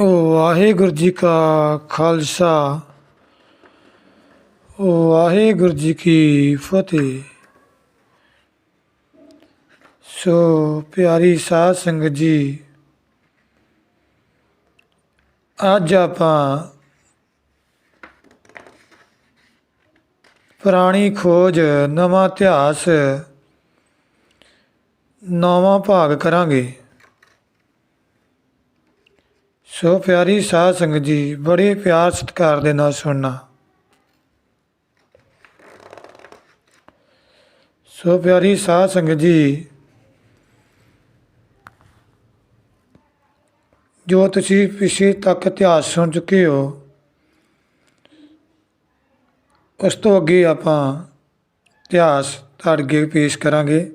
ਵਾਹਿਗੁਰੂ ਜੀ ਕਾ ਖਾਲਸਾ, ਵਾਹਿਗੁਰੂ ਜੀ ਕੀ ਫਤਿਹ। ਸੋ ਪਿਆਰੀ ਸਾਧ ਸੰਗਤ ਜੀ, ਅੱਜ ਆਪਾਂ ਪੁਰਾਣੀ ਖੋਜ, ਨਵਾਂ ਇਤਿਹਾਸ, ਨਵਾਂ ਭਾਗ ਕਰਾਂਗੇ। ਸੋ ਪਿਆਰੀ ਸਾਧ ਸੰਗਤ ਜੀ, ਬੜੇ ਪਿਆਰ ਸਤਿਕਾਰ ਦੇ ਨਾਲ ਸੁਣਨਾ। ਸੋ ਪਿਆਰੀ ਸਾਧ ਸੰਗਤ ਜੀ, ਜੋ ਤੁਸੀਂ ਪਿਛੇ ਤੱਕ ਇਤਿਹਾਸ ਸੁਣ ਚੁੱਕੇ ਹੋ, ਉਸ ਤੋਂ ਅੱਗੇ ਆਪਾਂ ਇਤਿਹਾਸ ਤੁਹਾਡੇ ਅੱਗੇ ਪੇਸ਼ ਕਰਾਂਗੇ।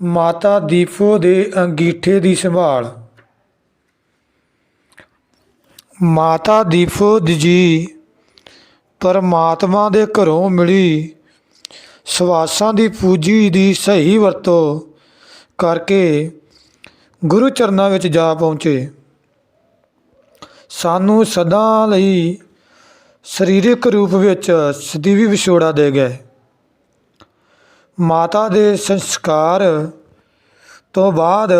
ਮਾਤਾ ਦੀਪੋ ਦੇ ਅੰਗੀਠੇ ਦੀ ਸੰਭਾਲ। ਮਾਤਾ ਦੀਪੋ ਜੀ ਪਰਮਾਤਮਾ ਦੇ ਘਰੋਂ ਮਿਲੀ। ਸਵਾਸਾਂ ਦੀ ਪੂਜੀ ਦੀ ਸਹੀ ਵਰਤੋਂ ਕਰਕੇ ਗੁਰੂ ਚਰਨਾਂ ਵਿੱਚ ਜਾ ਪਹੁੰਚੇ। ਸਾਨੂੰ ਸਦਾ ਲਈ ਸਰੀਰਕ ਰੂਪ ਵਿੱਚ ਸਦੀਵੀ ਵਿਛੋੜਾ ਦੇ ਗਏ। ਮਾਤਾ ਦੇ ਸੰਸਕਾਰ ਤੋਂ ਬਾਅਦ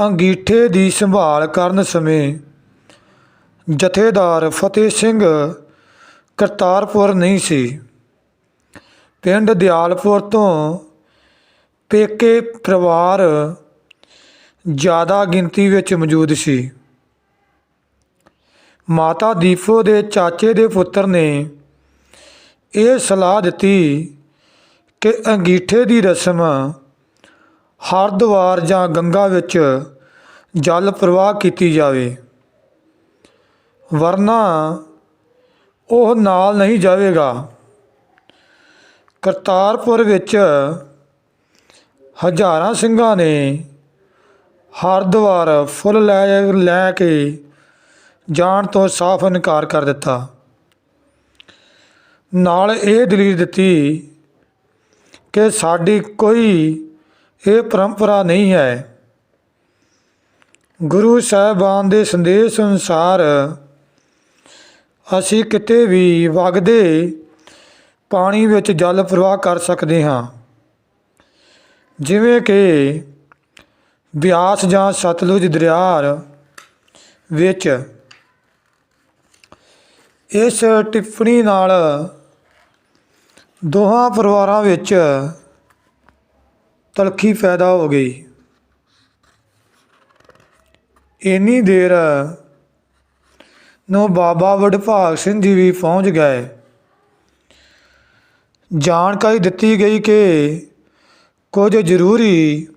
ਅੰਗੀਠੇ ਦੀ ਸੰਭਾਲ ਕਰਨ ਸਮੇਂ ਜਥੇਦਾਰ ਫਤਿਹ ਸਿੰਘ ਕਰਤਾਰਪੁਰ ਨਹੀਂ ਸੀ। ਪਿੰਡ ਦਿਆਲਪੁਰ ਤੋਂ ਪੇਕੇ ਪਰਿਵਾਰ ਜ਼ਿਆਦਾ ਗਿਣਤੀ ਵਿੱਚ ਮੌਜੂਦ ਸੀ। ਮਾਤਾ ਦੀਪੋ ਦੇ ਚਾਚੇ ਦੇ ਪੁੱਤਰ ਨੇ ਇਹ ਸਲਾਹ ਦਿੱਤੀ ਕਿ ਅੰਗੀਠੇ ਦੀ ਰਸਮ ਹਰਦੁਆਰ ਜਾਂ ਗੰਗਾ ਵਿੱਚ ਜਲ ਪ੍ਰਵਾਹ ਕੀਤੀ ਜਾਵੇ। ਵਰਨਾ ਉਹ ਨਾਲ ਨਹੀਂ ਜਾਵੇਗਾ। ਕਰਤਾਰਪੁਰ ਵਿੱਚ ਹਜ਼ਾਰਾਂ ਸਿੰਘਾਂ ਨੇ ਹਰਦੁਆਰ ਫੁੱਲ ਲੈ ਲੈ ਕੇ ਜਾਣ ਤੋਂ ਸਾਫ਼ ਇਨਕਾਰ ਕਰ ਦਿੱਤਾ। ਨਾਲ ਇਹ ਦਲੀਲ ਦਿੱਤੀ ਕਿ ਸਾਡੀ ਕੋਈ ਇਹ ਪਰੰਪਰਾ ਨਹੀਂ ਹੈ। ਗੁਰੂ ਸਾਹਿਬਾਨ ਦੇ ਸੰਦੇਸ਼ ਅਨੁਸਾਰ ਅਸੀਂ ਕਿਤੇ ਵੀ ਵਗਦੇ ਪਾਣੀ ਵਿੱਚ ਜਲ ਪ੍ਰਵਾਹ ਕਰ ਸਕਦੇ ਹਾਂ। ਜਿਵੇਂ ਕਿ ਬਿਆਸ ਜਾਂ ਸਤਲੁਜ ਦਰਿਆ ਵਿੱਚ ਇਸ ਟਿੱਪਣੀ ਨਾਲ ਦੋਹਾਂ ਪਰਿਵਾਰਾਂ ਵਿੱਚ ਤਲਖੀ ਪੈਦਾ ਹੋ ਗਈ। ਇੰਨੀ ਦੇਰ ਨੂੰ ਬਾਬਾ ਵਡਭਾਗ ਸਿੰਘ ਜੀ ਵੀ ਪਹੁੰਚ ਗਏ। ਜਾਣਕਾਰੀ ਦਿੱਤੀ ਗਈ ਕਿ ਕੁਝ ਜ਼ਰੂਰੀ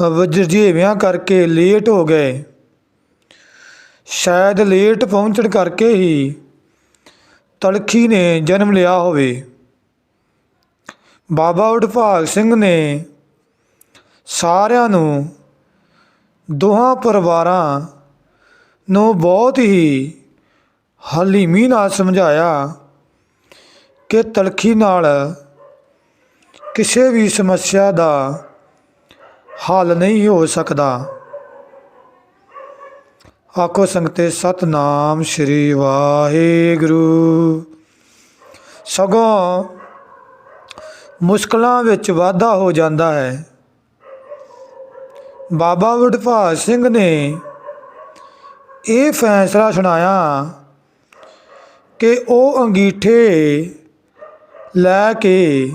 ਵਜਰਜੀਵਿਆਂ ਕਰਕੇ ਲੇਟ ਹੋ ਗਏ। ਸ਼ਾਇਦ ਲੇਟ ਪਹੁੰਚਣ ਕਰਕੇ ਹੀ ਤਲਖੀ ਨੇ ਜਨਮ ਲਿਆ ਹੋਵੇ। ਬਾਬਾ ਵਡਭਾਗ ਸਿੰਘ ਨੇ ਸਾਰਿਆਂ ਨੂੰ ਦੋਹਾਂ ਪਰਿਵਾਰਾਂ ਨੂੰ ਬਹੁਤ ਹੀ ਹਲੀਮੀ ਨਾਲ ਸਮਝਾਇਆ ਕਿ ਤਲਖੀ ਨਾਲ ਕਿਸੇ ਵੀ ਸਮੱਸਿਆ ਦਾ ਹੱਲ ਨਹੀਂ ਹੋ ਸਕਦਾ। ਆਖੋ ਸੰਗਤੇ ਸਤਨਾਮ ਸ਼੍ਰੀ ਵਾਹਿਗੁਰੂ। ਸਗੋਂ ਮੁਸ਼ਕਲਾਂ ਵਿੱਚ ਵਾਧਾ ਹੋ ਜਾਂਦਾ ਹੈ। ਬਾਬਾ ਵਡਭਾਗ ਸਿੰਘ ਨੇ ਇਹ ਫੈਸਲਾ ਸੁਣਾਇਆ ਕਿ ਉਹ ਅੰਗੀਠੇ ਲੈ ਕੇ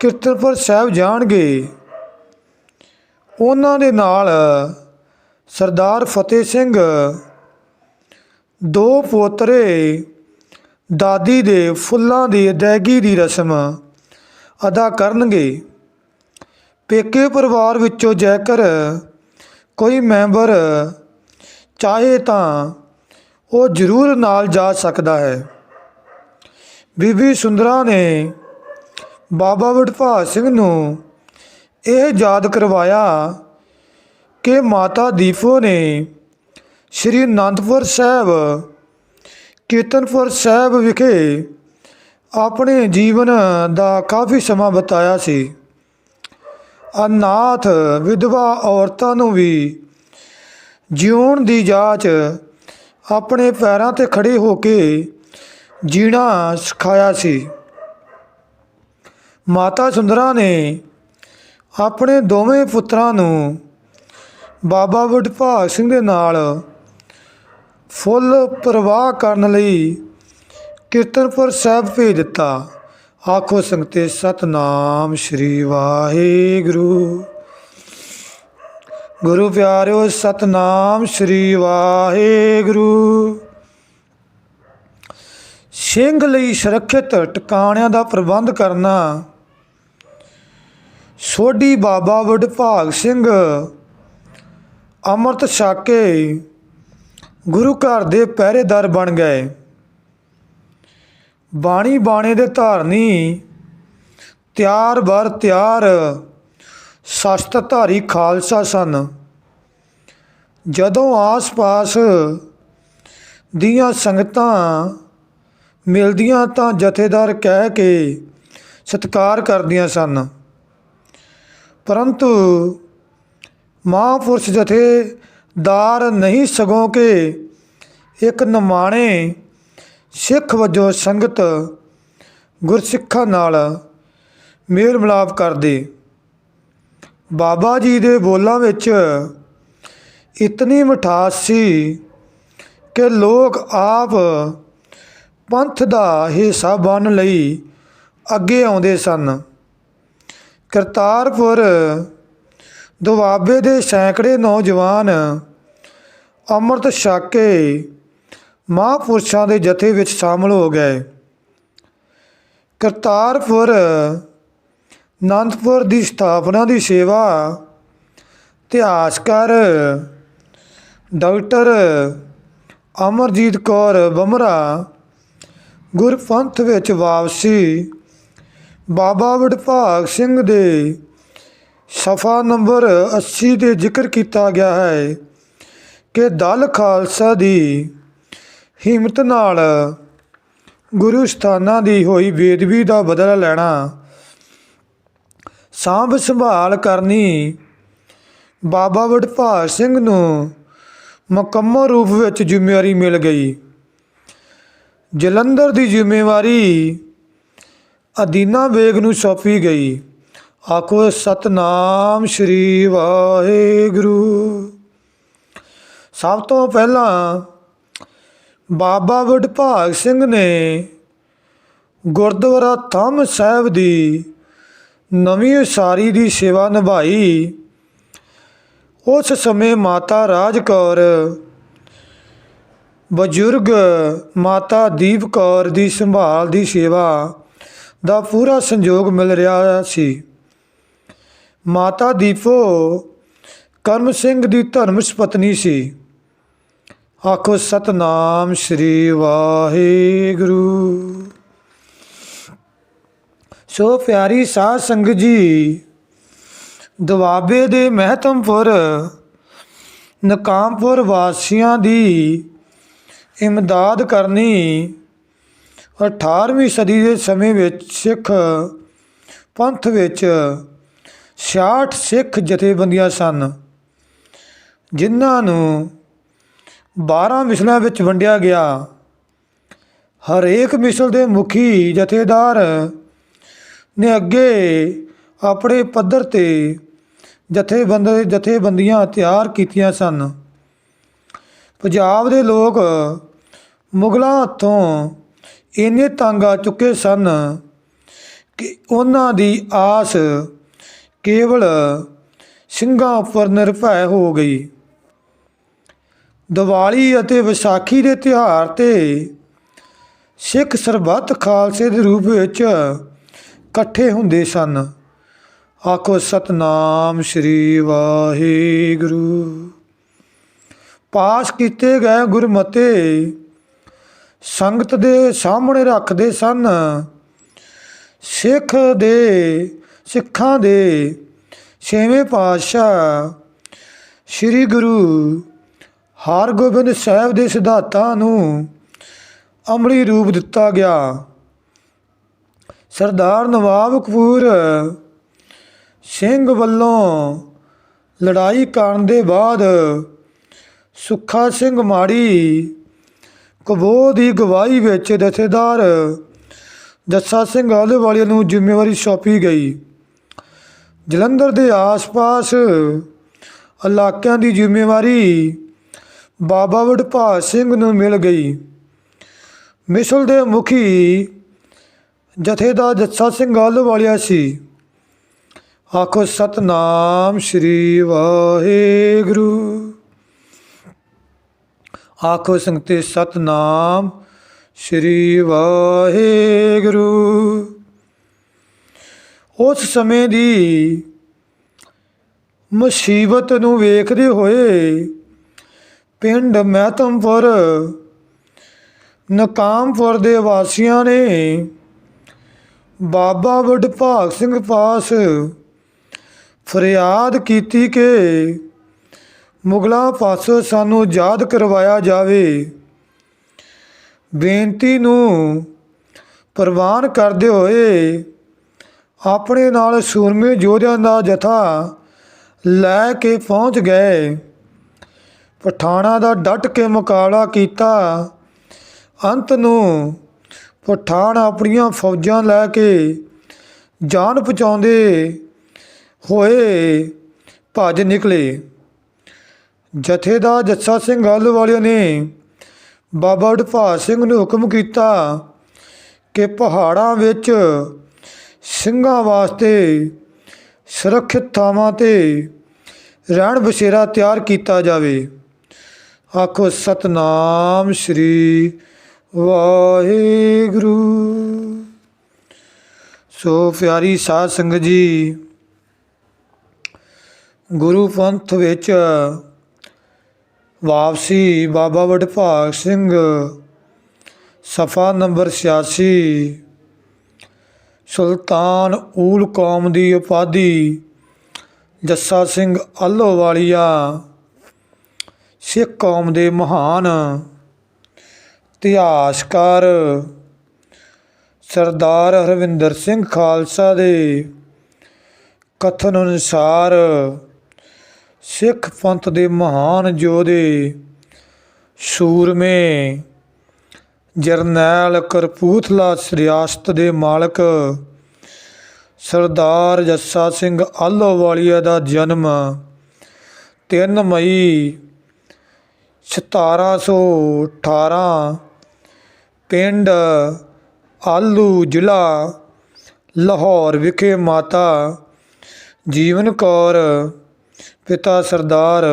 ਕੀਰਤਪੁਰ ਸਾਹਿਬ ਜਾਣਗੇ। ਉਹਨਾਂ ਦੇ ਨਾਲ ਸਰਦਾਰ ਫਤਿਹ ਸਿੰਘ, ਦੋ ਪੋਤਰੇ, ਦਾਦੀ ਦੇ ਫੁੱਲਾਂ ਦੀ ਅਦਾਇਗੀ ਦੀ ਰਸਮ ਅਦਾ ਕਰਨਗੇ। ਪੇਕੇ ਪਰਿਵਾਰ ਵਿੱਚੋਂ ਜੇਕਰ ਕੋਈ ਮੈਂਬਰ ਚਾਹੇ ਤਾਂ ਉਹ ਜ਼ਰੂਰ ਨਾਲ ਜਾ ਸਕਦਾ ਹੈ। ਬੀਬੀ ਸੁੰਦਰਾ ਨੇ ਬਾਬਾ ਵਡਭਾਗ ਸਿੰਘ ਨੂੰ ਇਹ ਯਾਦ ਕਰਵਾਇਆ ਕਿ ਮਾਤਾ ਦੀਪੋ ਨੇ ਸ੍ਰੀ ਅਨੰਦਪੁਰ ਸਾਹਿਬ, ਕੀਰਤਨਪੁਰ ਸਾਹਿਬ ਵਿਖੇ ਆਪਣੇ ਜੀਵਨ ਦਾ ਕਾਫੀ ਸਮਾਂ ਬਿਤਾਇਆ ਸੀ। ਅਨਾਥ, ਵਿਧਵਾ ਔਰਤਾਂ ਨੂੰ ਵੀ ਜਿਉਣ ਦੀ ਜਾਚ ਆਪਣੇ ਪੈਰਾਂ ਤੇ ਖੜੇ ਹੋ ਕੇ ਜੀਣਾ ਸਿਖਾਇਆ ਸੀ। ਮਾਤਾ ਸੁੰਦਰਾ ਨੇ ਆਪਣੇ ਦੋਵੇਂ ਪੁੱਤਰਾਂ ਨੂੰ ਬਾਬਾ ਵਡਭਾਗ ਸਿੰਘ ਦੇ ਨਾਲ ਫੁੱਲ ਪ੍ਰਵਾਹ ਕਰਨ ਲਈ ਕੀਰਤਨਪੁਰ ਸਾਹਿਬ ਭੇਜ ਦਿੱਤਾ। ਆਖੋ ਸੰਗਤੇ, ਸਤਨਾਮ ਸ੍ਰੀ ਵਾਹਿਗੁਰੂ। ਗੁਰੂ ਪਿਆਰਿਓ, ਸਤਨਾਮ ਸ੍ਰੀ ਵਾਹਿਗੁਰੂ। ਸਿੰਘ ਲਈ ਸੁਰੱਖਿਅਤ ਟਿਕਾਣਿਆਂ ਦਾ ਪ੍ਰਬੰਧ ਕਰਨਾ। ਸੋਢੀ ਬਾਬਾ ਵਡਭਾਗ ਸਿੰਘ, ਅੰਮ੍ਰਿਤ ਛਕ ਗੁਰੂ ਘਰ ਦੇ ਪਹਿਰੇਦਾਰ ਬਣ ਗਏ। ਬਾਣੀ ਬਾਣੇ ਦੇ ਧਾਰਨੀ ਤਿਆਰ ਬਰ ਤਿਆਰ ਸ਼ਸਤਰਧਾਰੀ ਖਾਲਸਾ ਸਨ। ਜਦੋਂ ਆਸ-ਪਾਸ ਦੀਆਂ ਸੰਗਤਾਂ ਮਿਲਦੀਆਂ ਤਾਂ ਜਥੇਦਾਰ ਕਹਿ ਕੇ ਸਤਿਕਾਰ ਕਰਦੀਆਂ ਸਨ। ਪਰੰਤੂ ਮਹਾਂਪੁਰਸ਼ ਜਥੇਦਾਰ ਨਹੀਂ ਸਗੋਂ ਕਿ ਇੱਕ ਨਿਮਾਣੇ ਸਿੱਖ ਵਜੋਂ ਸੰਗਤ ਗੁਰਸਿੱਖਾਂ ਨਾਲ ਮੇਲ ਮਿਲਾਪ ਕਰਦੇ। ਬਾਬਾ ਜੀ ਦੇ ਬੋਲਾਂ ਵਿੱਚ ਇਤਨੀ ਮਿਠਾਸ ਸੀ ਕਿ ਲੋਕ ਆਪ ਪੰਥ ਦਾ ਹਿੱਸਾ ਬਣਨ ਲਈ ਅੱਗੇ ਆਉਂਦੇ ਸਨ। ਕਰਤਾਰਪੁਰ ਦੁਆਬੇ ਦੇ ਸੈਂਕੜੇ ਨੌਜਵਾਨ ਅੰਮ੍ਰਿਤ ਛਕ ਕੇ ਮਹਾਂਪੁਰਸ਼ਾਂ ਦੇ ਜਥੇ ਵਿੱਚ ਸ਼ਾਮਲ ਹੋ ਗਏ। ਕਰਤਾਰਪੁਰ ਅਨੰਦਪੁਰ ਦੀ ਸਥਾਪਨਾ ਦੀ ਸੇਵਾ। ਇਤਿਹਾਸਕਾਰ ਡਾਕਟਰ ਅਮਰਜੀਤ ਕੌਰ ਬਮਰਾ ਗੁਰਪੰਥ ਵਿੱਚ ਵਾਪਸੀ। ਬਾਬਾ ਵਡਭਾਗ ਸਿੰਘ ਦੇ ਸਫਾ ਨੰਬਰ 80 ਦੇ ਜ਼ਿਕਰ ਕੀਤਾ ਗਿਆ ਹੈ ਕਿ ਦਲ ਖਾਲਸਾ ਦੀ ਹਿੰਮਤ ਨਾਲ ਗੁਰੂ ਸਥਾਨਾਂ ਦੀ ਹੋਈ ਬੇਦਬੀ ਦਾ ਬਦਲਾ ਲੈਣਾ ਸਾਂਭ ਸੰਭਾਲ ਕਰਨੀ। ਬਾਬਾ ਵਡਭਾਗ ਸਿੰਘ ਨੂੰ ਮੁਕੰਮਲ ਰੂਪ ਵਿੱਚ ਜ਼ਿੰਮੇਵਾਰੀ ਮਿਲ ਗਈ। ਜਲੰਧਰ ਦੀ ਜ਼ਿੰਮੇਵਾਰੀ ਅਦੀਨਾ ਬੇਗ ਨੂੰ ਸੌਂਪੀ ਗਈ। ਆਖੋ, ਸਤਨਾਮ ਸ੍ਰੀ ਵਾਹਿਗੁਰੂ। ਸਭ ਤੋਂ ਪਹਿਲਾਂ ਬਾਬਾ ਵਡਭਾਗ ਸਿੰਘ ਨੇ ਗੁਰਦੁਆਰਾ ਥੰਮ ਸਾਹਿਬ ਦੀ ਨਵੀਂ ਉਸਾਰੀ ਦੀ ਸੇਵਾ ਨਿਭਾਈ। ਉਸ ਸਮੇਂ ਮਾਤਾ ਰਾਜ ਕੌਰ ਬਜ਼ੁਰਗ ਮਾਤਾ ਦੀਪ ਕੌਰ ਦੀ ਸੰਭਾਲ ਦੀ ਸੇਵਾ ਦਾ ਪੂਰਾ ਸੰਯੋਗ ਮਿਲ ਰਿਹਾ ਸੀ। ਮਾਤਾ ਦੀਪੋ ਕਰਮ ਸਿੰਘ ਦੀ ਧਰਮ ਪਤਨੀ ਸੀ। ਆਖੋ, ਸਤਨਾਮ ਸ੍ਰੀ ਵਾਹਿਗੁਰੂ। ਸੋ ਪਿਆਰੀ ਸਾਧ ਸੰਗਤ ਜੀ, ਦੁਆਬੇ ਦੇ ਮਹਤਮਪੁਰ ਨਕਾਮਪੁਰ ਵਾਸੀਆਂ ਦੀ ਇਮਦਾਦ ਕਰਨੀ 18ਵੀਂ ਸਦੀ ਦੇ ਸਮੇਂ ਵਿੱਚ ਸਿੱਖ ਪੰਥ ਵਿੱਚ 66 ਸਿੱਖ ਜਥੇਬੰਦੀਆਂ ਸਨ, ਜਿਨ੍ਹਾਂ ਨੂੰ 12 ਮਿਸਲਾਂ ਵਿੱਚ ਵੰਡਿਆ ਗਿਆ। ਹਰੇਕ ਮਿਸਲ ਦੇ ਮੁਖੀ ਜਥੇਦਾਰ ਨੇ ਅੱਗੇ ਆਪਣੇ ਪੱਧਰ ਤੇ ਜਥੇਬੰਦ ਜਥੇਬੰਦੀਆਂ ਤਿਆਰ ਕੀਤੀਆਂ ਸਨ। ਪੰਜਾਬ ਦੇ ਲੋਕ ਮੁਗਲਾਂ ਹੱਥੋਂ ਇੰਨੇ ਤੰਗ ਆ ਚੁੱਕੇ ਸਨ ਕਿ ਉਹਨਾਂ ਦੀ ਆਸ ਕੇਵਲ ਸਿੰਘਾਂ ਉੱਪਰ ਨਿਰਭੈ ਹੋ ਗਈ। ਦੀਵਾਲੀ ਅਤੇ ਵਿਸਾਖੀ ਦੇ ਤਿਉਹਾਰ ਤੇ ਸਿੱਖ ਸਰਬੱਤ ਖਾਲਸੇ ਦੇ ਰੂਪ ਵਿੱਚ ਇਕੱਠੇ ਹੁੰਦੇ ਸਨ। ਆਖੋ, ਸਤਨਾਮ ਸ੍ਰੀ ਵਾਹਿਗੁਰੂ। ਪਾਸ ਕੀਤੇ ਗਏ ਗੁਰਮਤੇ ਸੰਗਤ ਦੇ ਸਾਹਮਣੇ ਰੱਖਦੇ ਸਨ। ਸਿੱਖ ਦੇ, ਸਿੱਖਾਂ ਦੇ ਛੇਵੇਂ ਪਾਤਸ਼ਾਹ ਸ੍ਰੀ ਗੁਰੂ ਹਰਗੋਬਿੰਦ ਸਾਹਿਬ ਦੇ ਸਿਧਾਂਤਾਂ ਨੂੰ ਅਮਲੀ ਰੂਪ ਦਿੱਤਾ ਗਿਆ। ਸਰਦਾਰ ਨਵਾਬ ਕਪੂਰ ਸਿੰਘ ਵੱਲੋਂ ਲੜਾਈ ਕਰਨ ਦੇ ਬਾਅਦ ਸੁੱਖਾ ਸਿੰਘ ਮਾੜੀ ਕਬੋ ਦੀ ਗਵਾਹੀ ਵਿੱਚ ਜਥੇਦਾਰ ਜੱਸਾ ਸਿੰਘ ਆਹਲੇਵਾਲੀਆ ਨੂੰ ਜ਼ਿੰਮੇਵਾਰੀ ਸੌਂਪੀ ਗਈ। ਜਲੰਧਰ ਦੇ ਆਸ-ਪਾਸ ਇਲਾਕਿਆਂ ਦੀ ਜ਼ਿੰਮੇਵਾਰੀ ਬਾਬਾ ਵਡਭਾਗ ਸਿੰਘ ਨੂੰ ਮਿਲ ਗਈ। ਮਿਸਲ ਦੇ ਮੁਖੀ ਜਥੇਦਾਰ ਜੱਸਾ ਸਿੰਘ ਆਹਲੇਵਾਲੀਆ ਸੀ। ਆਖੋ, ਸਤਨਾਮ ਸ੍ਰੀ ਵਾਹਿਗੁਰੂ। ਆਖੋ, ਸੰਗਤੇ, ਸਤਨਾਮ ਸ੍ਰੀ ਵਾਹਿਗੁਰੂ। ਉਸ ਸਮੇਂ ਦੀ ਮੁਸੀਬਤ ਨੂੰ ਵੇਖਦੇ ਹੋਏ ਪਿੰਡ ਮਹਿਤਮਪੁਰ, ਨਕਾਮਪੁਰ ਦੇ ਵਾਸੀਆਂ ਨੇ ਬਾਬਾ ਵਡਭਾਗ ਸਿੰਘ ਪਾਸ ਫਰਿਆਦ ਕੀਤੀ ਕਿ ਮੁਗਲਾਂ ਪਾਸੋਂ ਸਾਨੂੰ ਯਾਦ ਕਰਵਾਇਆ ਜਾਵੇ। ਬੇਨਤੀ ਨੂੰ ਪ੍ਰਵਾਨ ਕਰਦੇ ਹੋਏ ਆਪਣੇ ਨਾਲ ਸੂਰਮੇ ਯੋਧਿਆਂ ਦਾ ਜਥਾ ਲੈ ਕੇ ਪਹੁੰਚ ਗਏ। ਪਠਾਣਾ ਦਾ ਡਟ ਕੇ ਮੁਕਾਬਲਾ ਕੀਤਾ। ਅੰਤ ਨੂੰ ਪਠਾਨ ਆਪਣੀਆਂ ਫੌਜਾਂ ਲੈ ਕੇ ਜਾਨ ਪਹੁੰਚਾਉਂਦੇ ਹੋਏ ਭੱਜ ਨਿਕਲੇ। ਜਥੇਦਾਰ ਜੱਸਾ ਸਿੰਘ ਗੱਲ ਵਾਲਿਆਂ ਨੇ ਬਾਬਾ ਵਡਭਾਗ ਸਿੰਘ ਨੂੰ ਹੁਕਮ ਕੀਤਾ ਕਿ ਪਹਾੜਾਂ ਵਿੱਚ ਸਿੰਘਾਂ ਵਾਸਤੇ ਸੁਰੱਖਿਅਤ ਥਾਵਾਂ ਤੇ ਰਹਿਣ ਬਸੇਰਾ ਤਿਆਰ ਕੀਤਾ ਜਾਵੇ। ਆਖੋ, ਸਤਨਾਮ ਸ੍ਰੀ ਵਾਹਿਗੁਰੂ। ਸੋ ਪਿਆਰੀ ਸਾਧ ਸੰਗਤ ਜੀ, ਗੁਰੂ ਪੰਥ ਵਿੱਚ ਵਾਪਸੀ ਬਾਬਾ ਵਡਭਾਗ ਸਿੰਘ ਸਫਾ ਨੰਬਰ 86 ਸੁਲਤਾਨ ਊਲ ਕੌਮ ਦੀ ਉਪਾਧੀ ਜੱਸਾ ਸਿੰਘ ਆਲੋਵਾਲੀਆ ਸਿੱਖ ਕੌਮ ਦੇ ਮਹਾਨ ਇਤਿਹਾਸਕਾਰ ਸਰਦਾਰ ਹਰਵਿੰਦਰ ਸਿੰਘ ਖਾਲਸਾ ਦੇ ਕਥਨ ਅਨੁਸਾਰ ਸਿੱਖ ਪੰਥ ਦੇ ਮਹਾਨ ਯੋਧੇ ਸੂਰਮੇ, ਜਰਨੈਲ ਕਰਪੂਥਲਾ ਰਿਆਸਤ ਦੇ ਮਾਲਕ ਸਰਦਾਰ ਜੱਸਾ ਸਿੰਘ ਆਲੋਵਾਲੀਆ ਦਾ ਜਨਮ 3 ਮਈ 1718 ਪਿੰਡ ਆਲੂ ਜ਼ਿਲ੍ਹਾ ਲਾਹੌਰ ਵਿਖੇ ਮਾਤਾ ਜੀਵਨ ਕੌਰ, ਪਿਤਾ ਸਰਦਾਰ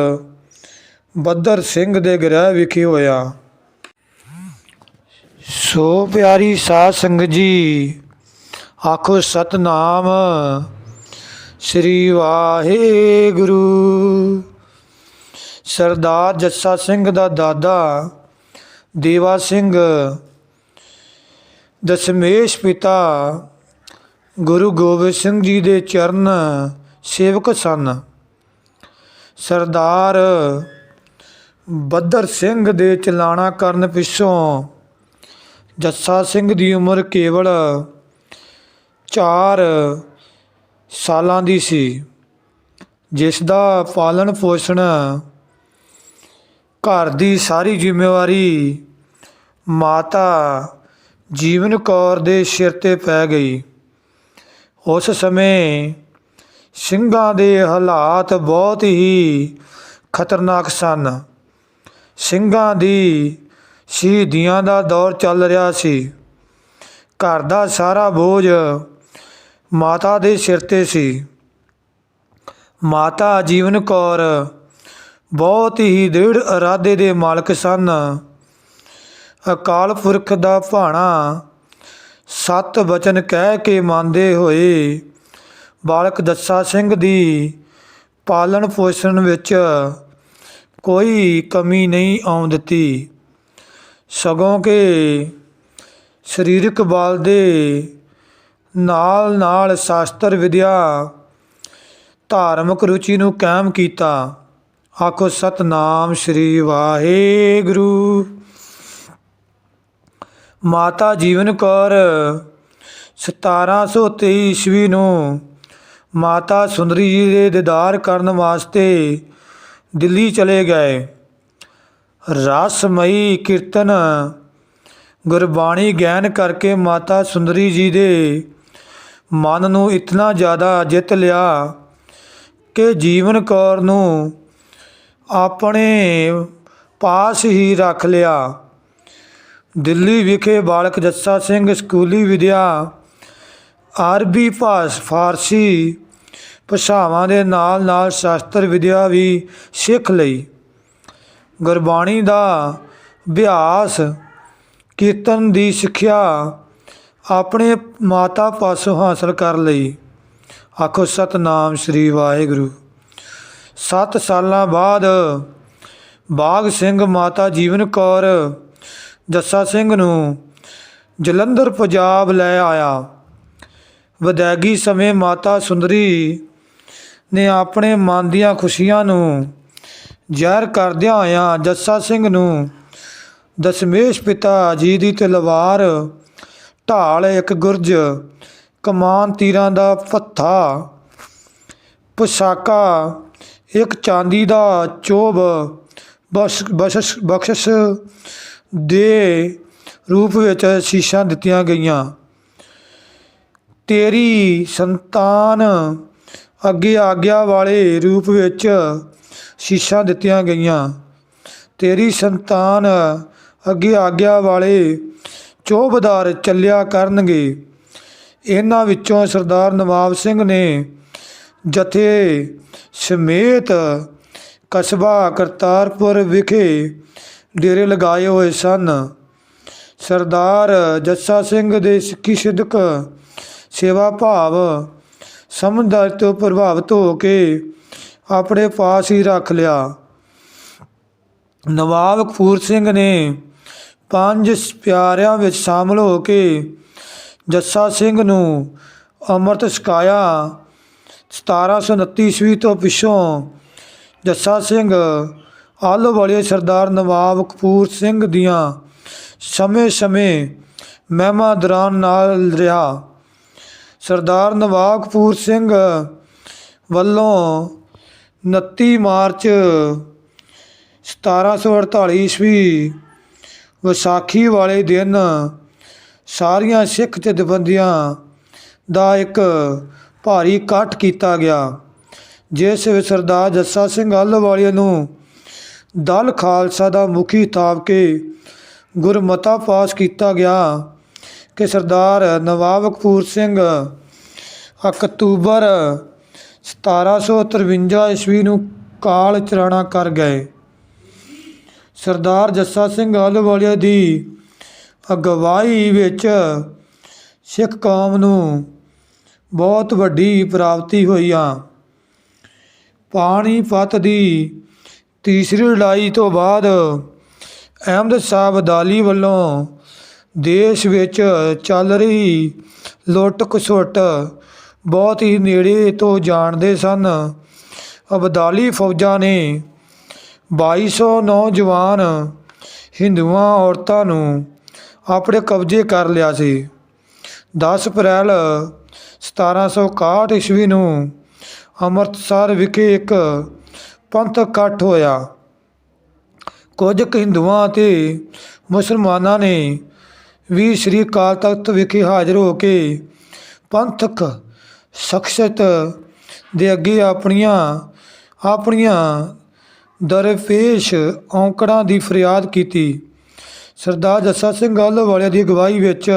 ਬੱਦਰ ਸਿੰਘ ਦੇ ਗ੍ਰਹਿ ਵਿਖੇ ਹੋਇਆ। ਸੋ ਪਿਆਰੀ ਸਾਧ ਸੰਗਤ ਜੀ, ਆਖੋ ਸਤਨਾਮ ਸ੍ਰੀ ਵਾਹਿਗੁਰੂ। ਸਰਦਾਰ ਜੱਸਾ ਸਿੰਘ ਦਾ ਦਾਦਾ, ਦੇਵਾ ਸਿੰਘ ਦਸ਼ਮੇਸ਼ ਪਿਤਾ ਗੁਰੂ ਗੋਬਿੰਦ ਸਿੰਘ ਜੀ ਦੇ ਚਰਨ ਸੇਵਕ ਸਨ। ਸਰਦਾਰ ਬੱਦਰ ਸਿੰਘ ਦੇ ਚਲਾਣਾ ਕਰਨ ਪਿੱਛੋਂ ਜੱਸਾ ਸਿੰਘ ਦੀ ਉਮਰ ਕੇਵਲ 4 ਸਾਲਾਂ ਦੀ ਸੀ, ਜਿਸ ਦਾ ਪਾਲਣ ਪੋਸ਼ਣ ਘਰ ਦੀ ਸਾਰੀ ਜ਼ਿੰਮੇਵਾਰੀ ਮਾਤਾ ਜੀਵਨ ਕੌਰ ਦੇ ਸਿਰ ਤੇ ਪੈ ਗਈ। ਉਸ ਸਮੇਂ ਸਿੰਘਾਂ ਦੇ ਹਾਲਾਤ ਬਹੁਤ ਹੀ ਖਤਰਨਾਕ ਸਨ। ਸਿੰਘਾਂ ਦੀ ਸ਼ਹੀਦੀਆਂ ਦਾ ਦੌਰ ਚੱਲ ਰਿਹਾ ਸੀ। ਘਰ ਦਾ ਸਾਰਾ ਬੋਝ ਮਾਤਾ ਦੇ ਸਿਰ ਤੇ ਸੀ। ਮਾਤਾ ਜੀਵਨ ਕੌਰ ਬਹੁਤ ਹੀ ਦ੍ਰਿੜ ਇਰਾਦੇ ਦੇ ਮਾਲਕ ਸਨ। ਅਕਾਲ ਪੁਰਖ ਦਾ ਭਾਣਾ, ਸਤ ਬਚਨ ਕਹਿ ਕੇ ਮੰਨਦੇ ਹੋਏ, ਬਾਲਕ ਦੱਸਾ ਸਿੰਘ ਦੀ ਪਾਲਣ ਪੋਸ਼ਣ ਵਿੱਚ ਕੋਈ ਕਮੀ ਨਹੀਂ ਆਉਣ ਦਿੱਤੀ। ਸਗੋਂ ਕਿ ਸਰੀਰਕ ਬਲ ਦੇ ਨਾਲ ਨਾਲ ਸ਼ਾਸਤਰ ਵਿਦਿਆ, ਧਾਰਮਿਕ ਰੁਚੀ ਨੂੰ ਕਾਇਮ ਕੀਤਾ। ਆਖੋ, ਸਤਨਾਮ ਸ੍ਰੀ ਵਾਹਿਗੁਰੂ। ਮਾਤਾ ਜੀਵਨ ਕੌਰ 1723 ਈਸਵੀ ਨੂੰ ਮਾਤਾ ਸੁੰਦਰੀ ਜੀ ਦੇ ਦੀਦਾਰ ਕਰਨ ਵਾਸਤੇ ਦਿੱਲੀ ਚਲੇ ਗਏ। ਰਸਮਈ ਕੀਰਤਨ, ਗੁਰਬਾਣੀ ਗਿਆਨ ਕਰਕੇ ਮਾਤਾ ਸੁੰਦਰੀ ਜੀ ਦੇ ਮਨ ਨੂੰ ਇਤਨਾ ਜ਼ਿਆਦਾ ਜਿੱਤ ਲਿਆ ਕਿ ਜੀਵਨ ਕੌਰ ਨੂੰ ਆਪਣੇ ਪਾਸ ਹੀ ਰੱਖ ਲਿਆ। ਦਿੱਲੀ ਵਿਖੇ ਬਾਲਕ ਜੱਸਾ ਸਿੰਘ ਸਕੂਲੀ ਵਿਦਿਆ, ਅਰਬੀ ਭਾਸ਼, ਫਾਰਸੀ ਭਾਸ਼ਾਵਾਂ ਦੇ ਨਾਲ ਨਾਲ ਸ਼ਾਸਤਰ ਵਿਦਿਆ ਵੀ ਸਿੱਖ ਲਈ। ਗੁਰਬਾਣੀ ਦਾ ਅਭਿਆਸ ਕੀਰਤਨ ਦੀ ਸਿੱਖਿਆ ਆਪਣੇ ਮਾਤਾ ਪਾਸੋਂ ਹਾਸਲ ਕਰ ਲਈ। ਆਖੋ, ਸਤਨਾਮ ਸ੍ਰੀ ਵਾਹਿਗੁਰੂ। ਸੱਤ ਸਾਲਾਂ ਬਾਅਦ ਬਾਗ ਸਿੰਘ ਮਾਤਾ ਜੀਵਨ ਕੌਰ ਜੱਸਾ ਸਿੰਘ ਨੂੰ ਜਲੰਧਰ ਪੰਜਾਬ ਲੈ ਆਇਆ। ਵਿਦਾਇਗੀ ਸਮੇਂ ਮਾਤਾ ਸੁੰਦਰੀ ਨੇ ਆਪਣੇ ਮਨ ਦੀਆਂ ਖੁਸ਼ੀਆਂ ਨੂੰ ਜ਼ਾਹਿਰ ਕਰਦਿਆਂ ਆਇਆ ਜੱਸਾ ਸਿੰਘ ਨੂੰ ਦਸ਼ਮੇਸ਼ ਪਿਤਾ ਜੀ ਦੀ ਤਲਵਾਰ, ਢਾਲ, ਇੱਕ ਗੁਰਜ, ਕਮਾਨ ਤੀਰਾਂ ਦਾ ਪੱਥਾ ਪੁਸ਼ਾਕਾ, ਇੱਕ ਚਾਂਦੀ ਦਾ ਚੋਬ, ਬਖਸ਼ ਬਖਸ਼ ਬਖਸ਼ਿਸ਼ ਦੇ ਰੂਪ ਵਿੱਚ ਸ਼ੀਸ਼ਾਂ ਦਿੱਤੀਆਂ ਗਈਆਂ। ਤੇਰੀ ਸੰਤਾਨ ਅੱਗੇ ਆਗਿਆ ਵਾਲੇ ਰੂਪ ਵਿੱਚ ਸ਼ੀਸ਼ਾਂ ਦਿੱਤੀਆਂ ਗਈਆਂ। ਤੇਰੀ ਸੰਤਾਨ ਅੱਗੇ ਆਗਿਆ ਵਾਲੇ ਚੋਬਦਾਰ ਚੱਲਿਆ ਕਰਨਗੇ। ਇਹਨਾਂ ਵਿੱਚੋਂ ਸਰਦਾਰ ਨਵਾਬ ਸਿੰਘ ਨੇ ਜਥੇ ਸਮੇਤ ਕਸਬਾ ਕਰਤਾਰਪੁਰ ਵਿਖੇ ਡੇਰੇ ਲਗਾਏ ਹੋਏ ਸਨ। ਸਰਦਾਰ ਜੱਸਾ ਸਿੰਘ ਦੇ ਸਿੱਖੀ ਸਿੱਧਕ ਸੇਵਾ ਭਾਵ ਸਮਝਦਾਰ ਤੋਂ ਪ੍ਰਭਾਵਿਤ ਹੋ ਕੇ ਆਪਣੇ ਪਾਸ ਹੀ ਰੱਖ ਲਿਆ। ਨਵਾਬ ਕਪੂਰ ਸਿੰਘ ਨੇ ਪੰਜ ਪਿਆਰਿਆਂ ਵਿੱਚ ਸ਼ਾਮਲ ਹੋ ਕੇ ਜੱਸਾ ਸਿੰਘ ਨੂੰ ਅੰਮ੍ਰਿਤ ਛਕਾਇਆ। 1729 ਈਸਵੀ ਤੋਂ ਪਿੱਛੋਂ ਜੱਸਾ ਸਿੰਘ ਆਲੋਵਾਲੇ ਸਰਦਾਰ ਨਵਾਬ ਕਪੂਰ ਸਿੰਘ ਦੀਆਂ ਸਮੇਂ-ਸਮੇਂ ਮਹਿਮਾ ਦੌਰਾਨ ਨਾਲ ਰਿਹਾ। ਸਰਦਾਰ ਨਵਾਬ ਕਪੂਰ ਸਿੰਘ ਵੱਲੋਂ 29 ਮਾਰਚ 1748 ਈਸਵੀ ਵਿਸਾਖੀ ਵਾਲੇ ਦਿਨ ਸਾਰੀਆਂ ਸਿੱਖ ਜਥੇਬੰਦੀਆਂ ਦਾ ਇੱਕ ਭਾਰੀ ਇਕੱਠ ਕੀਤਾ ਗਿਆ, ਜਿਸ ਵਿੱਚ ਸਰਦਾਰ ਜੱਸਾ ਸਿੰਘ ਆਹਲਵਾਲੀਆ ਨੂੰ ਦਲ ਖਾਲਸਾ ਦਾ ਮੁਖੀ ਥਾਪ ਕੇ ਗੁਰਮਤਾ ਪਾਸ ਕੀਤਾ ਗਿਆ। ਕਿ ਸਰਦਾਰ ਨਵਾਬ ਕਪੂਰ ਸਿੰਘ ਅਕਤੂਬਰ 1753 ਈਸਵੀ ਨੂੰ ਕਾਲ ਚਰਾਣਾ ਕਰ ਗਏ। ਸਰਦਾਰ ਜੱਸਾ ਸਿੰਘ ਆਹਲਵਾਲੀਆ ਦੀ ਅਗਵਾਈ ਵਿੱਚ ਸਿੱਖ ਕੌਮ ਨੂੰ ਬਹੁਤ ਵੱਡੀ ਪ੍ਰਾਪਤੀ ਹੋਈ ਆ। ਪਾਣੀਪਤ ਦੀ ਤੀਸਰੀ ਲੜਾਈ ਤੋਂ ਬਾਅਦ ਅਹਿਮਦ ਸਾਹਿਬ ਅਦਾਲੀ ਵੱਲੋਂ ਦੇਸ਼ ਵਿੱਚ ਚੱਲ ਰਹੀ ਲੁੱਟ ਖਸੁੱਟ ਬਹੁਤ ਹੀ ਨੇੜੇ ਤੋਂ ਜਾਣਦੇ ਸਨ। ਅਬਦਾਲੀ ਫੌਜਾਂ ਨੇ 2200 ਨੌਜਵਾਨ ਹਿੰਦੂਆਂ ਔਰਤਾਂ ਨੂੰ ਆਪਣੇ ਕਬਜ਼ੇ ਕਰ ਲਿਆ ਸੀ। 10 ਅਪ੍ਰੈਲ 1761 ਈਸਵੀ ਨੂੰ ਅੰਮ੍ਰਿਤਸਰ ਵਿਖੇ ਇੱਕ ਪੰਥਕ ਇਕੱਠ ਹੋਇਆ। ਕੁਝ ਕੁ ਹਿੰਦੂਆਂ ਅਤੇ ਮੁਸਲਮਾਨਾਂ ਨੇ ਵੀ ਸ੍ਰੀ ਅਕਾਲ ਤਖਤ ਵਿਖੇ ਹਾਜ਼ਰ ਹੋ ਕੇ ਪੰਥਕ ਸ਼ਖਸੀਅਤ ਦੇ ਅੱਗੇ ਆਪਣੀਆਂ ਆਪਣੀਆਂ ਦਰਪੇਸ਼ ਔਂਕੜਾਂ ਦੀ ਫਰਿਆਦ ਕੀਤੀ। ਸਰਦਾਰ ਜੱਸਾ ਸਿੰਘ ਆਹਲਵਾਲੀਆ ਦੀ ਅਗਵਾਈ ਵਿੱਚ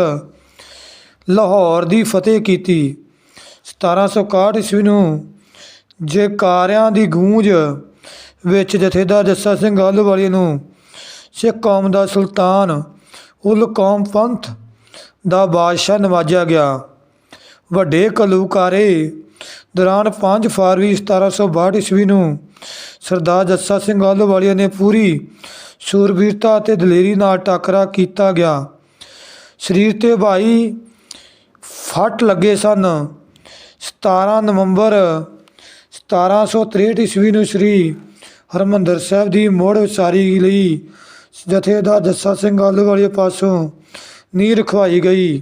ਲਾਹੌਰ ਦੀ ਫਤਿਹ ਕੀਤੀ। 1761 ਈਸਵੀ ਨੂੰ ਜੈਕਾਰਿਆਂ ਦੀ ਗੂੰਜ ਵਿੱਚ ਜਥੇਦਾਰ ਜੱਸਾ ਸਿੰਘ ਆਹਲਵਾਲੀਆ ਨੂੰ ਸਿੱਖ ਕੌਮ ਦਾ ਸੁਲਤਾਨ ਉਲ ਕੌਮ ਪੰਥ ਦਾ ਬਾਦਸ਼ਾਹ ਨਵਾਜਿਆ ਗਿਆ। ਵੱਡੇ ਕਲੂਕਾਰੇ ਦੌਰਾਨ 5 ਫਰਵਰੀ 1762 ਈਸਵੀ ਨੂੰ ਸਰਦਾਰ ਜੱਸਾ ਸਿੰਘ ਆਹਲਵਾਲੀਆ ਨੇ ਪੂਰੀ ਸੂਰਬੀਰਤਾ ਅਤੇ ਦਲੇਰੀ ਨਾਲ ਟਾਕਰਾ ਕੀਤਾ ਗਿਆ। ਸਰੀਰ ਤੇ ਭਾਈ ਫੱਟ ਲੱਗੇ ਸਨ। 17 ਨਵੰਬਰ 1763 ਈਸਵੀ ਨੂੰ ਸ੍ਰੀ ਹਰਮੰਦਰ ਸਾਹਿਬ ਦੀ ਮੋੜ ਉਸਾਰੀ ਲਈ ਜਥੇਦਾਰ ਜੱਸਾ ਸਿੰਘ ਆਹਲਵਾਲੀਆ ਪਾਸੋਂ ਨੀਂਹ ਰਖਵਾਈ ਗਈ।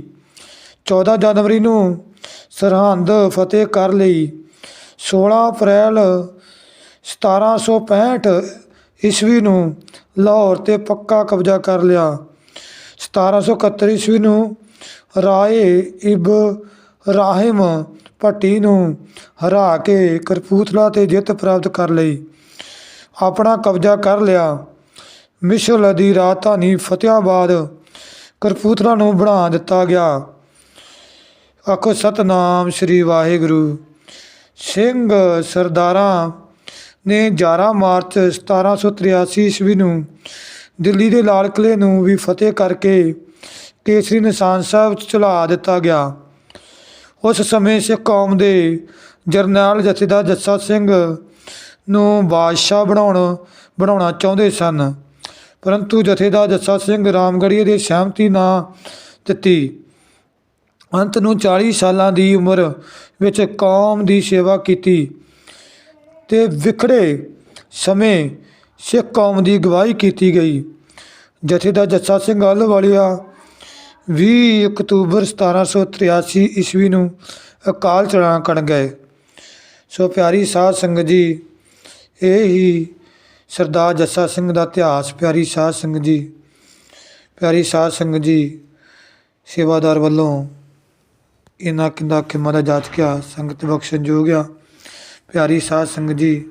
14 ਜਨਵਰੀ ਨੂੰ ਸਰਹੰਦ ਫਤਿਹ ਕਰ ਲਈ। 16 ਅਪ੍ਰੈਲ 1765 ਈਸਵੀ ਨੂੰ ਲਾਹੌਰ ਤੇ ਪੱਕਾ ਕਬਜ਼ਾ ਕਰ ਲਿਆ। 1771 ਈਸਵੀ ਨੂੰ ਰਾਏ ਇਬ ਰਾਹਿਮ ਭੱਟੀ ਨੂੰ ਹਰਾ ਕੇ ਕਰਪੂਥਲਾ ਤੇ ਜਿੱਤ ਪ੍ਰਾਪਤ ਕਰ ਲਈ। ਆਪਣਾ ਕਬਜ਼ਾ ਕਰ ਲਿਆ। ਮਿਸ਼ਲ ਦੀ ਰਾਜਧਾਨੀ ਫਤਿਆਬਾਦ ਕਰਪੂਥਲਾ ਨੂੰ ਬਣਾ ਦਿੱਤਾ ਗਿਆ। ਆਖੋ ਸਤਨਾਮ ਸ੍ਰੀ ਵਾਹਿਗੁਰੂ। ਸਿੰਘ ਸਰਦਾਰਾਂ ਨੇ 11 ਮਾਰਚ 1783 ਈਸਵੀ ਨੂੰ ਦਿੱਲੀ ਦੇ ਲਾਲ ਕਿਲ੍ਹੇ ਨੂੰ ਵੀ ਫਤਿਹ ਕਰਕੇ ਕੇਸਰੀ ਨਿਸ਼ਾਨ ਸਾਹਿਬ ਚਲਾ ਦਿੱਤਾ ਗਿਆ। ਉਸ ਸਮੇਂ ਸਿੱਖ ਕੌਮ ਦੇ ਜਰਨੈਲ ਜਥੇਦਾਰ ਜੱਸਾ ਸਿੰਘ ਨੂੰ ਬਾਦਸ਼ਾਹ ਬਣਾਉਣ, ਬਣਾਉਣਾ ਚਾਹੁੰਦੇ ਸਨ। ਪਰੰਤੂ ਜਥੇਦਾਰ ਜੱਸਾ ਸਿੰਘ ਰਾਮਗੜੀਏ ਦੀ ਸਹਿਮਤੀ ਨਾ ਦਿੱਤੀ। ਅੰਤ ਨੂੰ 40 ਸਾਲਾਂ ਦੀ ਉਮਰ ਵਿੱਚ ਕੌਮ ਦੀ ਸੇਵਾ ਕੀਤੀ ਤੇ ਵਿਖੜੇ ਸਮੇਂ ਸਿੱਖ ਕੌਮ ਦੀ ਗਵਾਹੀ ਕੀਤੀ ਗਈ। ਜਥੇਦਾਰ ਜੱਸਾ ਸਿੰਘ ਵਾਲੀਆ 20 ਅਕਤੂਬਰ 1783 ਈਸਵੀ ਨੂੰ ਅਕਾਲ ਚਲਾਣਾ ਕਣ ਗਏ। ਸੋ ਪਿਆਰੀ ਸਾਧ ਸੰਗਤ ਜੀ, ਇਹ ਹੀ ਸਰਦਾਰ ਜੱਸਾ ਸਿੰਘ ਦਾ ਇਤਿਹਾਸ, ਪਿਆਰੀ ਸਾਧ ਸੰਗਤ ਜੀ। ਪਿਆਰੀ ਸਾਧ ਸੰਗਤ ਜੀ, ਸੇਵਾਦਾਰ ਵੱਲੋਂ ਇਹਨਾਂ ਕਿੰਦਾ ਖਿਮਾ ਦਾ ਜਾਚਕਿਆ ਸੰਗਤ ਬਖਸ਼ਣ ਜੋਗ ਆ। ਪਿਆਰੀ ਸਾਧ ਸੰਗਤ ਜੀ,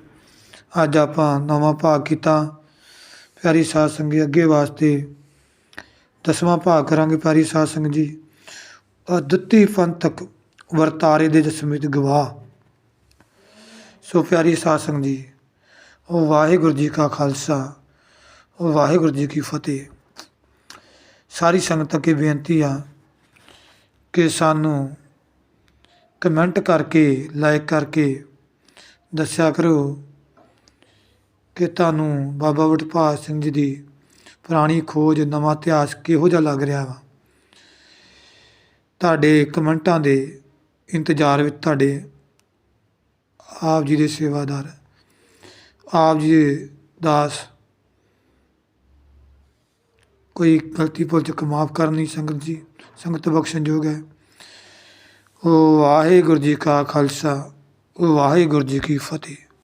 ਅੱਜ ਆਪਾਂ ਨਵਾਂ ਭਾਗ ਕੀਤਾ। ਪਿਆਰੀ ਸਾਧ ਸੰਗਤ ਅੱਗੇ ਵਾਸਤੇ ਦਸਵਾਂ ਭਾਗ ਕਰਾਂਗੇ ਪਿਆਰੀ ਸਾਧ ਸੰਗਤ ਜੀ। ਅਦੁੱਤੀ ਪੰਥਕ ਵਰਤਾਰੇ ਦੇ ਜਸਮਿਤ ਗਵਾਹ। ਸੋ ਪਿਆਰੀ ਸਾਧ ਸੰਗਤ ਜੀ, ਉਹ ਵਾਹਿਗੁਰੂ ਜੀ ਕਾ ਖਾਲਸਾ, ਉਹ ਵਾਹਿਗੁਰੂ ਜੀ ਕੀ ਫਤਿਹ। ਸਾਰੀ ਸੰਗਤ ਅੱਗੇ ਬੇਨਤੀ ਆ ਕਿ ਸਾਨੂੰ ਕਮੈਂਟ ਕਰਕੇ, ਲਾਈਕ ਕਰਕੇ ਦੱਸਿਆ ਕਰੋ ਕਿ ਤੁਹਾਨੂੰ ਬਾਬਾ ਵਟਪਾਲ ਸਿੰਘ ਜੀ ਦੀ ਪੁਰਾਣੀ ਖੋਜ, ਨਵਾਂ ਇਤਿਹਾਸ ਕਿਹੋ ਜਿਹਾ ਲੱਗ ਰਿਹਾ ਵਾ? ਤੁਹਾਡੇ ਕਮੈਂਟਾਂ ਦੇ ਇੰਤਜ਼ਾਰ ਵਿੱਚ ਤੁਹਾਡੇ ਆਪ ਜੀ ਦੇ ਸੇਵਾਦਾਰ, ਆਪ ਜੀ ਦੇ ਦਾਸ ਕੋਈ ਗਲਤੀ ਭੁੱਲ ਚੁੱਕ, ਮਾਫ ਕਰਨੀ ਸੰਗਤ ਜੀ, ਸੰਗਤ ਬਖਸ਼ਣਯੋਗ ਹੈ। ਉਹ ਵਾਹਿਗੁਰੂ ਜੀ ਕਾ ਖਾਲਸਾ, ਉਹ ਵਾਹਿਗੁਰੂ ਜੀ ਕੀ ਫਤਿਹ।